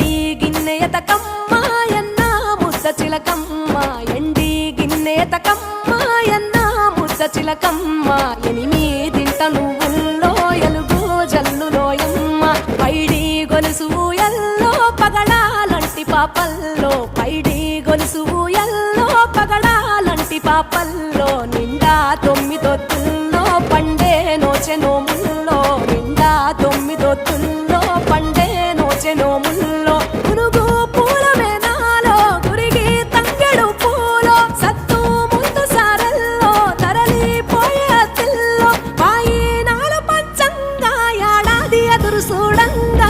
ఎండి గిన్నెయత కమ్మాయన్న ముద్ద చిలకమ్మ. ఎండి గిన్నెయత కమ్మాయన్న ముద్ద చిలకమ్మ. ఎనిమిదింట నువ్వుల్లో ఎలుగు జల్లులోయమ్మ పైడి గొలుసు ఎల్లో పగడాలంటి పాపల్లో. పైడి గొలుసు ఎల్లో పగడాలంటి పాపల్లో. నిండా తొమ్మిదొత్తులు கதிர் சூடந்தா